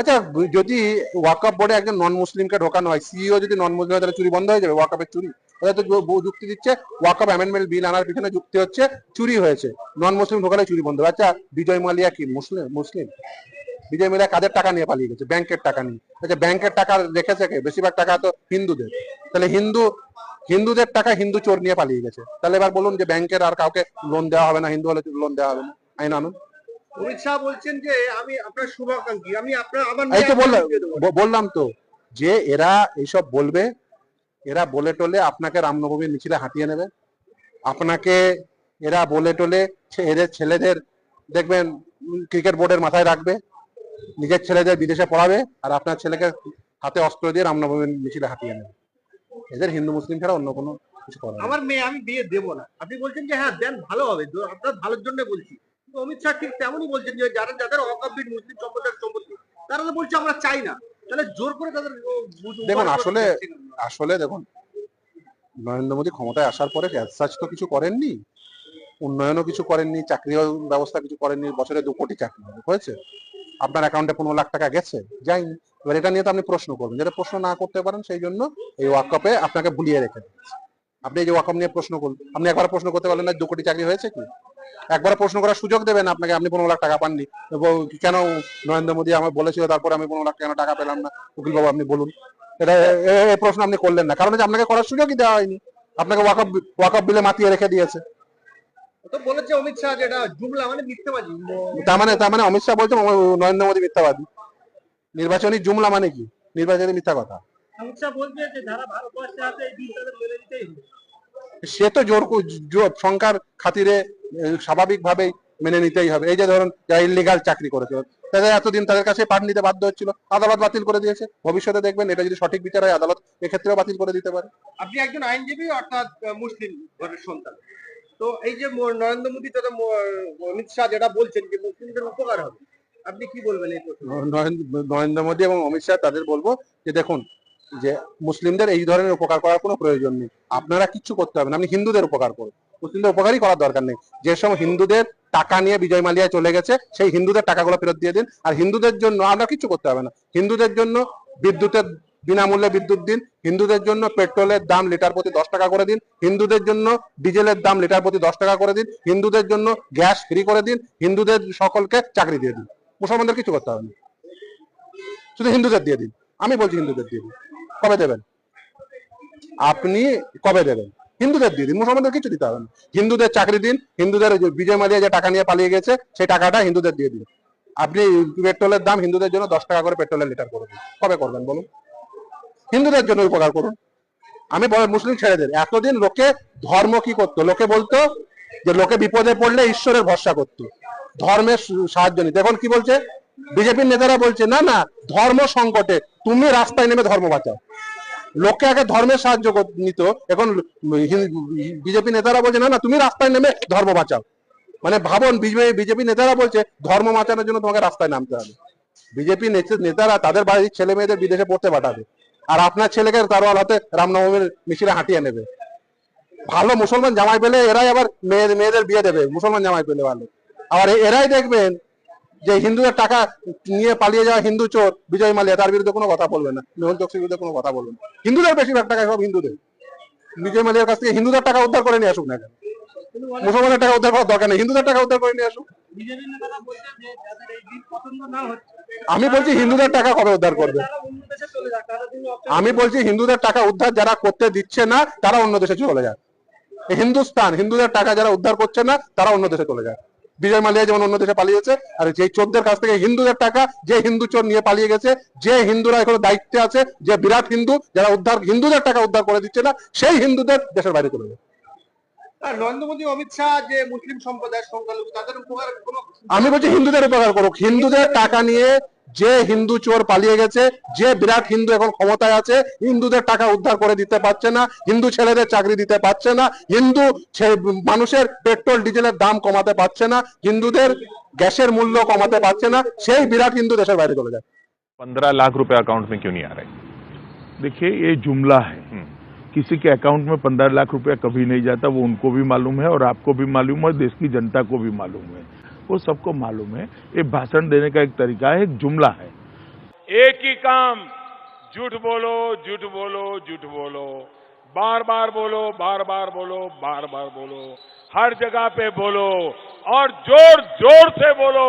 আচ্ছা যদি ওয়াকআপ বোর্ডে একজন নন মুসলিমকে ঢোকানো হয় সিইও যদি নন মুসলিম হয়, তাহলে চুরি বন্ধ হয়ে যাবে ওয়াকআপের চুরি। ওরা তো যুক্তি দিচ্ছে ওয়াকআপ অ্যামেন্ডমেন্ট বিল আনার পিছনে যুক্তি হচ্ছে, চুরি হয়েছে। নন মুসলিম ঢোকালে চুরি বন্ধ হবে। আচ্ছা বিজয় মালিয়া কি মুসলিম? মুসলিম। বিজয় মালিয়া কাদের টাকা নিয়ে পালিয়ে গেছে? ব্যাংকের টাকা নিয়ে। আচ্ছা ব্যাংকের টাকা রেখেছে কে? বেশিরভাগ টাকা তো হিন্দুদের। তাহলে হিন্দু, হিন্দুদের টাকা হিন্দু চোর নিয়ে পালিয়ে গেছে। তাহলে এবার বলুন যে ব্যাংকের আর কাউকে লোন দেওয়া হবে না, হিন্দু হলে লোন দেওয়া হবে না। আইন আনুন। অমিত শাহ বলছেন যে আমি আপনার শুভাকাঙ্ক্ষী আমি আপনার আমার এই তো বললাম বললাম তো যে এরা এইসব বলবে এরা বলে টলে আপনাকে রামনবমীর মিছিলে হাঁটিয়ে নেবে। আপনাকে এরা বলে টলে এদের ছেলেদের দেখবেন ক্রিকেট বোর্ডের মাথায় রাখবে নিজের ছেলেদের বিদেশে পড়াবে আর আপনার ছেলেকে হাতে অস্ত্র দিয়ে রামনবমীর মিছিলে হাঁটিয়ে নেবে। এদের হিন্দু মুসলিম ছাড়া অন্য কোনো কিছু আমার মেয়ে আমি বিয়ে দেবো না। আপনি বলছেন যে হ্যাঁ দেন ভালো হবে। আপনার ভালোর জন্য বলছি। অমিত শাহ ঠিক তেমনই বলছেন যে যারা যাদের অকাব্যিক মুসলিম সম্প্রদায়ের সম্পত্তি তারা তো বলছে আমরা চাই না তাহলে জোর করে তাদের দেখুন, আসলে-। আসলে দেখুন নরেন্দ্র মোদী ক্ষমতায় আসার পরে সার্চ তো কিছু করেননি উন্নয়নও কিছু করেননি চাকরি ব্যবস্থা কিছু করেননি বছরে দু কোটি চাকরি। হয়েছে আপনার অ্যাকাউন্টে পনেরো লাখ টাকা গেছে যায়নি এবার এটা নিয়ে তো আপনি প্রশ্ন করবেন যেটা প্রশ্ন না করতে পারেন সেই জন্য এই ওয়াকআপে আপনাকে ভুলিয়ে রেখে দিচ্ছে আপনি এই যে ওয়াকআপ নিয়ে প্রশ্ন করুন আপনি একবার প্রশ্ন করতে পারলেন না দু কোটি চাকরি হয়েছে কি একবার প্রশ্ন করার সুযোগ দেবেন আপনাকে আপনি পনেরো লাখ টাকা পাননি। কেন নরেন্দ্র মোদী আমার বলেছিল তারপর আমি পনেরো লাখ কেন টাকা পেলাম না? উকিল বাবু আপনি বলুন। এটা এই প্রশ্ন আপনি করলেন না। কারণ আপনাকে করার সুযোগই দেওয়া হয়নি। আপনাকে ওয়াকআপ ওয়াকআপ বিলে মাতিয়ে রেখে দিয়েছে। তো বলেছে অমিত শাহ যেটা জুমলা মানে তার মানে তার মানে অমিত শাহ বলছে নরেন্দ্র মোদী মিথ্যাবাদী। নির্বাচনী জুমলা মানে কি? নির্বাচনী মিথ্যা কথা। অমিত শাহ বলছে যে যারা ভারতবর্ষে আছে এই দিন তাদের মেনে নিতেই হবে। সে তো জোর সংখ্যার খাতিরে স্বাভাবিক ভাবেই মেনে নিতেই হবে। এই যে ধরুন যারা ইলিগাল চাকরি করেছে তাদের এতদিন তাদের কাছে পাঠ নিতে বাধ্য হচ্ছিল আদালত বাতিল করে দিয়েছে। ভবিষ্যতে দেখবেন এটা যদি সঠিক বিচার হয় আদালত এক্ষেত্রেও বাতিল করে দিতে পারে। আপনি একজন আইনজীবী অর্থাৎ মুসলিম ঘরের সন্তান। তো এই যে নরেন্দ্র মোদী তথা অমিত শাহ যেটা বলছেন যে মুসলিমদের উপকার হবে আপনি কি বলবেন এই নরেন্দ্র মোদী এবং অমিত শাহ তাদের বলব যে দেখুন যে মুসলিমদের এই ধরনের উপকার করার কোনো প্রয়োজন নেই। আপনারা কিচ্ছু করতে হবে না। আপনি হিন্দুদের উপকার করুন। মুসলিমদের উপকারই করার দরকার নেই। যে সময় হিন্দুদের টাকা নিয়ে বিজয় মালিয়া চলে গেছে, সেই হিন্দুদের টাকাগুলো ফেরত দিয়ে দিন। আর হিন্দুদের জন্য আমরা কিচ্ছু করতে হবে না। হিন্দুদের জন্য বিদ্যুতের বিনামূল্যে বিদ্যুৎ দিন। হিন্দুদের জন্য পেট্রোলের দাম লিটার প্রতি দশ টাকা করে দিন। হিন্দুদের জন্য ডিজেলের দাম লিটার প্রতি দশ টাকা করে দিন। হিন্দুদের জন্য গ্যাস ফ্রি করে দিন। হিন্দুদের সকলকে চাকরি দিয়ে দিন। মুসলমানদের কিছু করতে হবে না। শুধু হিন্দুদের দিয়ে দিন। আমি বলছি হিন্দুদের দিয়ে দিন। কবে দেবেন? আপনি কবে দেবেন? হিন্দুদের দিয়ে দিন, মুসলমানদের কিছু দিতে হবে না। হিন্দুদের চাকরি দিন, হিন্দুদের বিজয় মালিয়া যে টাকা নিয়ে পালিয়ে গেছে, সেই টাকাটা হিন্দুদের দিয়ে দিন। আপনি পেট্রোলের দাম হিন্দুদের জন্য দশ টাকা করে পেট্রোলের লিটার করে দিন। কবে করবেন বলুন? হিন্দুদের জন্য উপকার করুন। আমি মুসলিম ছেড়েদের এতদিন লোকে ধর্ম কি করতো? লোকে বলতো যে লোকে বিপদে পড়লে ঈশ্বরের ভরসা করতো। ধর্মের সাহায্য নিতে। এখন কি বলছে? বিজেপির নেতারা বলছে, না না, ধর্ম সংকটে তুমি রাস্তায় নেমে ধর্ম বাঁচাও। লোককে আগে ধর্মের সাহায্য নিত, এখন বিজেপি নেতারা বলছে, না না, তুমি রাস্তায় নেমে ধর্ম বাঁচাও। মানে ভাবুন, বিজেপি নেতারা বলছে, ধর্ম বাঁচানোর জন্য তোমাকে রাস্তায় নামতে হবে। বিজেপি নেতারা তাদের বাড়ির ছেলে মেয়েদের বিদেশে পড়তে পাঠাবে। আর আপনার ছেলেকে তারওয়াল হাতে রামনবমীর মিছিলে হাঁটিয়ে নেবে। ভালো মুসলমান জামাই পেলে এরাই আবার মেয়েদের মেয়েদের বিয়ে দেবে, মুসলমান জামাই পেলে ভালো। আবার এরাই দেখবেন যে হিন্দুদের টাকা নিয়ে পালিয়ে যাওয়া হিন্দু চোর, বিজয় মালিয়া, তার বিরুদ্ধে কোনো কথা বলবে না। মেহুল চোকসির বিরুদ্ধে কোনো কথা বলবে না। হিন্দুদের বেশিরভাগ টাকা সব হিন্দুদের। বিজয় মালিয়ার কাছ থেকে হিন্দুদের টাকা উদ্ধার করে নিয়ে আসুক না কেন? মুসলমানের টাকা উদ্ধার করার দরকার নেই। হিন্দুদের টাকা উদ্ধার করে নিয়ে আসুক। আমি বলছি হিন্দুদের টাকা কবে উদ্ধার করবে? আমি বলছি হিন্দুদের টাকা উদ্ধার যারা করতে দিচ্ছে না, তারা অন্য দেশে চলে যায়। হিন্দুস্তান, হিন্দুদের টাকা যারা উদ্ধার করছে না, তারা অন্য দেশে চলে যায়। বিজয় মালিয়া যেমন অন্য দেশে পালিয়েছে আর যে চোরদের কাছ থেকে হিন্দুদের টাকা যে হিন্দু চোর নিয়ে পালিয়ে গেছে যে হিন্দুরা এখন দায়িত্বে আছে যে বিরাট হিন্দু যারা উদ্ধার হিন্দুদের টাকা উদ্ধার করে দিচ্ছে না সেই হিন্দুদের দেশের বাইরে চলে যাবে নরেন্দ্র মোদী অমিত শাহ যে মুসলিম সম্প্রদায়ের সংখ্যালঘু তাদের উপকার আমি বলছি হিন্দুদের উপকার করুক। হিন্দুদের টাকা নিয়ে যে হিন্দু চোর পালিয়ে গেছে যে বিরাট হিন্দু এখন ক্ষমতায় আছে হিন্দুদের টাকা উদ্ধার করে দিতে পারছে না হিন্দু ছেলেদের চাকরি দিতে পারছে না হিন্দু ছে- মানুষের পেট্রোল ডিজেলের দাম কমাতে পারছে না হিন্দুদের গ্যাসের মূল্য কমাতে পারছে না সেই বিরাট হিন্দু দেশের বাইরে চলে যায় पंद्रह लाख रुपए अकाउंट में क्यों नहीं आ रहे देखिए ये जुमला है हम्म। किसी के अकाउंट में पंद्रह लाख रुपया कभी नहीं जाता वो उनको भी मालूम है और आपको भी मालूम है और देश की जनता को भी मालूम है वो सबको मालूम है, ये भाषण देने का एक तरीका है, एक जुमला है। एक ही काम, झूठ बोलो झूठ बोलो झूठ बोलो। बार बार बोलो, बार बार बोलो, बार बार बोलो। हर जगह पे बोलो और ज़ोर ज़ोर से बोलो।